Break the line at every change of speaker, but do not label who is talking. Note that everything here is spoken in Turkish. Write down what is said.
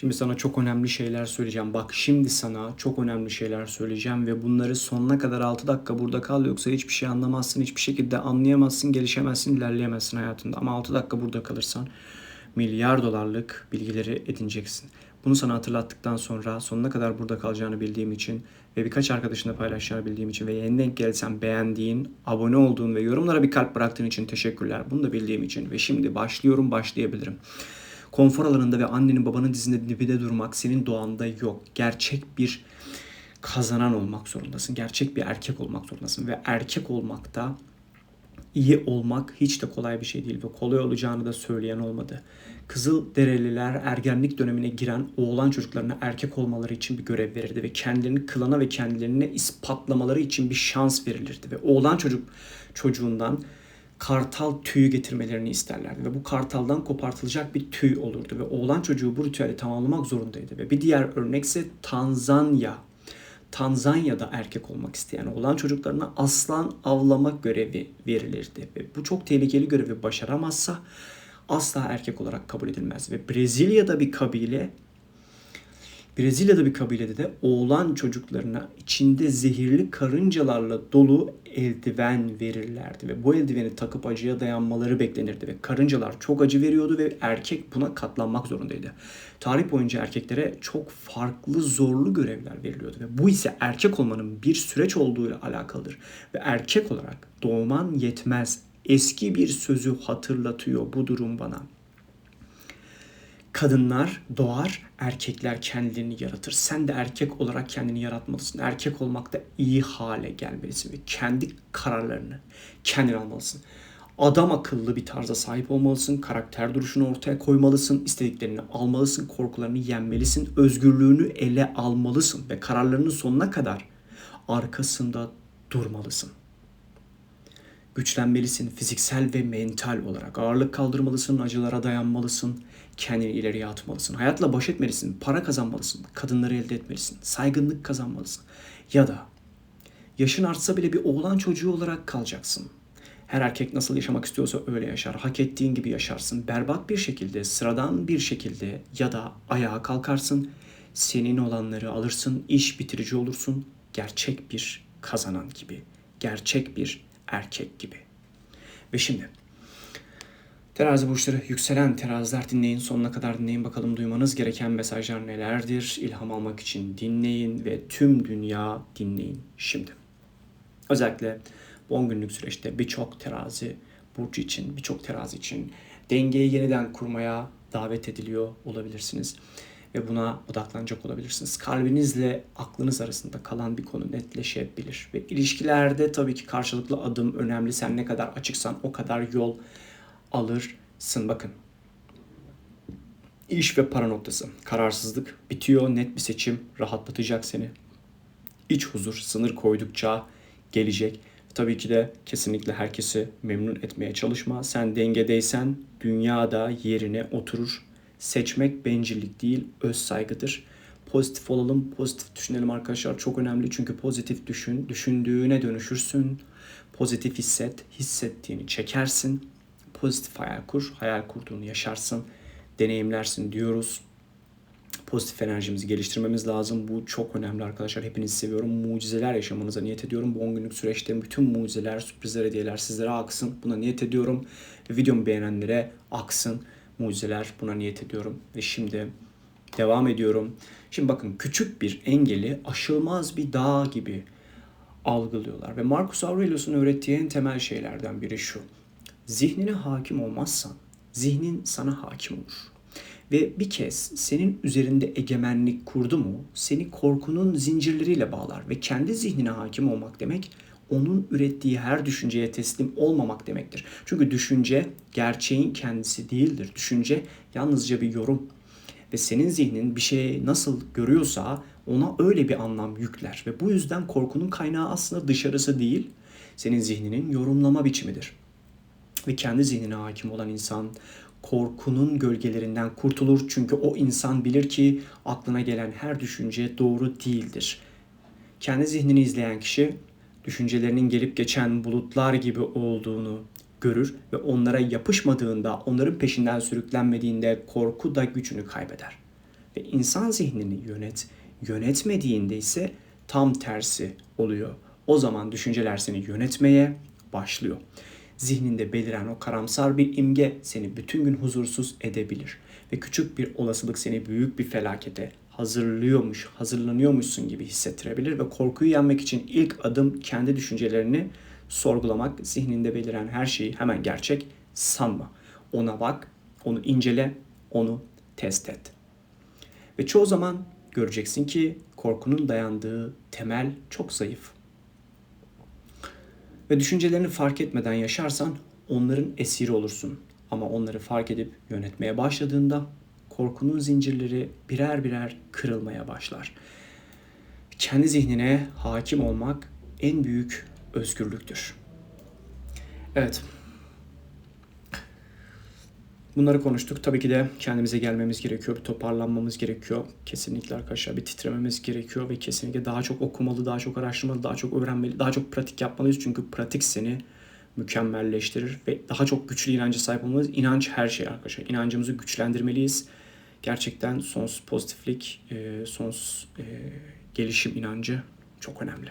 Şimdi sana çok önemli şeyler söyleyeceğim. Bak şimdi sana çok önemli şeyler söyleyeceğim ve bunları sonuna kadar 6 dakika burada kal yoksa hiçbir şey anlamazsın, hiçbir şekilde anlayamazsın, gelişemezsin, ilerleyemezsin hayatında. Ama 6 dakika burada kalırsan milyar dolarlık bilgileri edineceksin. Bunu sana hatırlattıktan sonra sonuna kadar burada kalacağını bildiğim için ve birkaç arkadaşınla paylaşacağını bildiğim için ve yeni denk gelsen beğendiğin, abone olduğun ve yorumlara bir kalp bıraktığın için teşekkürler. Bunu da bildiğim için ve şimdi başlıyorum, başlayabilirim. Konfor alanında ve annenin babanın dizinde dibide durmak senin doğanda yok. Gerçek bir kazanan olmak zorundasın. Gerçek bir erkek olmak zorundasın ve erkek olmakta iyi olmak hiç de kolay bir şey değil ve kolay olacağını da söyleyen olmadı. Kızıl Dereliler ergenlik dönemine giren oğlan çocuklarına erkek olmaları için bir görev verirdi ve kendilerini kılana ve kendilerini ispatlamaları için bir şans verilirdi ve oğlan çocuk çocuğundan kartal tüyü getirmelerini isterlerdi ve bu kartaldan kopartılacak bir tüy olurdu ve oğlan çocuğu bu ritüeli tamamlamak zorundaydı ve bir diğer örnekse Tanzanya. Tanzanya'da erkek olmak isteyen oğlan çocuklarına aslan avlamak görevi verilirdi ve bu çok tehlikeli görevi başaramazsa asla erkek olarak kabul edilmez ve Brezilya'da bir kabile Brezilya'da bir kabilede de oğlan çocuklarına içinde zehirli karıncalarla dolu eldiven verirlerdi ve bu eldiveni takıp acıya dayanmaları beklenirdi ve karıncalar çok acı veriyordu ve erkek buna katlanmak zorundaydı. Tarih boyunca erkeklere çok farklı zorlu görevler veriliyordu ve bu ise erkek olmanın bir süreç olduğuyla alakalıdır ve erkek olarak doğman yetmez. Eski bir sözü hatırlatıyor bu durum bana. Kadınlar doğar, erkekler kendilerini yaratır. Sen de erkek olarak kendini yaratmalısın. Erkek olmakta iyi hale gelmelisin ve kendi kararlarını kendin almalısın. Adam akıllı bir tarza sahip olmalısın, karakter duruşunu ortaya koymalısın, istediklerini almalısın, korkularını yenmelisin, özgürlüğünü ele almalısın ve kararlarının sonuna kadar arkasında durmalısın. Güçlenmelisin fiziksel ve mental olarak. Ağırlık kaldırmalısın, acılara dayanmalısın, kendini ileriye atmalısın. Hayatla baş etmelisin, para kazanmalısın, kadınları elde etmelisin, saygınlık kazanmalısın. Ya da yaşın artsa bile bir oğlan çocuğu olarak kalacaksın. Her erkek nasıl yaşamak istiyorsa öyle yaşar. Hak ettiğin gibi yaşarsın. Berbat bir şekilde, sıradan bir şekilde ya da ayağa kalkarsın. Senin olanları alırsın, iş bitirici olursun. Gerçek bir kazanan gibi. Gerçek bir erkek gibi. Ve şimdi Terazi burçları yükselen teraziler dinleyin. Sonuna kadar dinleyin bakalım duymanız gereken mesajlar nelerdir? İlham almak için dinleyin ve tüm dünya dinleyin şimdi. Özellikle bu 10 günlük süreçte birçok terazi burcu için, birçok terazi için dengeyi yeniden kurmaya davet ediliyor olabilirsiniz. Ve buna odaklanacak olabilirsiniz. Kalbinizle aklınız arasında kalan bir konu netleşebilir. Ve ilişkilerde tabii ki karşılıklı adım önemli. Sen ne kadar açıksan o kadar yol alırsın. Bakın. İş ve para noktası. Kararsızlık bitiyor. Net bir seçim rahatlatacak seni. İç huzur sınır koydukça gelecek. Tabii ki de kesinlikle herkesi memnun etmeye çalışma. Sen dengedeysen dünyada yerine oturur. Seçmek bencillik değil, öz saygıdır. Pozitif olalım, pozitif düşünelim arkadaşlar. Çok önemli çünkü pozitif düşün, düşündüğüne dönüşürsün. Pozitif hisset, hissettiğini çekersin pozitif hayal kur. Hayal kurduğunu yaşarsın, deneyimlersin diyoruz. Pozitif enerjimizi geliştirmemiz lazım. Bu çok önemli arkadaşlar. Hepinizi seviyorum. Mucizeler yaşamanıza niyet ediyorum. Bu 10 günlük süreçte bütün mucizeler, sürprizler, hediyeler sizlere aksın. Buna niyet ediyorum. Videomu beğenenlere aksın. Mucizeler buna niyet ediyorum. Ve şimdi devam ediyorum. Şimdi bakın küçük bir engeli aşılmaz bir dağ gibi algılıyorlar. Ve Marcus Aurelius'un öğrettiği en temel şeylerden biri şu. Zihnine hakim olmazsan zihnin sana hakim olur. Ve bir kez senin üzerinde egemenlik kurdu mu seni korkunun zincirleriyle bağlar ve kendi zihnine hakim olmak demek onun ürettiği her düşünceye teslim olmamak demektir. Çünkü düşünce gerçeğin kendisi değildir. Düşünce yalnızca bir yorum ve senin zihnin bir şeyi nasıl görüyorsa ona öyle bir anlam yükler ve bu yüzden korkunun kaynağı aslında dışarısı değil, senin zihninin yorumlama biçimidir ve kendi zihnine hakim olan insan korkunun gölgelerinden kurtulur. Çünkü o insan bilir ki aklına gelen her düşünce doğru değildir. Kendi zihnini izleyen kişi düşüncelerinin gelip geçen bulutlar gibi olduğunu görür ve onlara yapışmadığında, onların peşinden sürüklenmediğinde korku da gücünü kaybeder. Ve insan zihnini yönet, yönetmediğinde ise tam tersi oluyor. O zaman düşünceler seni yönetmeye başlıyor. Zihninde beliren o karamsar bir imge seni bütün gün huzursuz edebilir. Ve küçük bir olasılık seni büyük bir felakete hazırlıyormuş, hazırlanıyormuşsun gibi hissettirebilir. Ve korkuyu yenmek için ilk adım kendi düşüncelerini sorgulamak. Zihninde beliren her şeyi hemen gerçek sanma. Ona bak, onu incele, onu test et. Ve çoğu zaman göreceksin ki korkunun dayandığı temel çok zayıf. Ve düşüncelerini fark etmeden yaşarsan onların esiri olursun. Ama onları fark edip yönetmeye başladığında korkunun zincirleri birer birer kırılmaya başlar. Kendi zihnine hakim olmak en büyük özgürlüktür. Evet, Bunları konuştuk. Tabii ki de kendimize gelmemiz gerekiyor. Bir toparlanmamız gerekiyor. Kesinlikle arkadaşlar bir titrememiz gerekiyor ve kesinlikle daha çok okumalı, daha çok araştırmalı, daha çok öğrenmeli, daha çok pratik yapmalıyız. Çünkü pratik seni mükemmelleştirir ve daha çok güçlü inanca sahip olmalıyız. İnanç her şey arkadaşlar. İnancımızı güçlendirmeliyiz. Gerçekten sonsuz pozitiflik, e, sonsuz e, gelişim inancı çok önemli.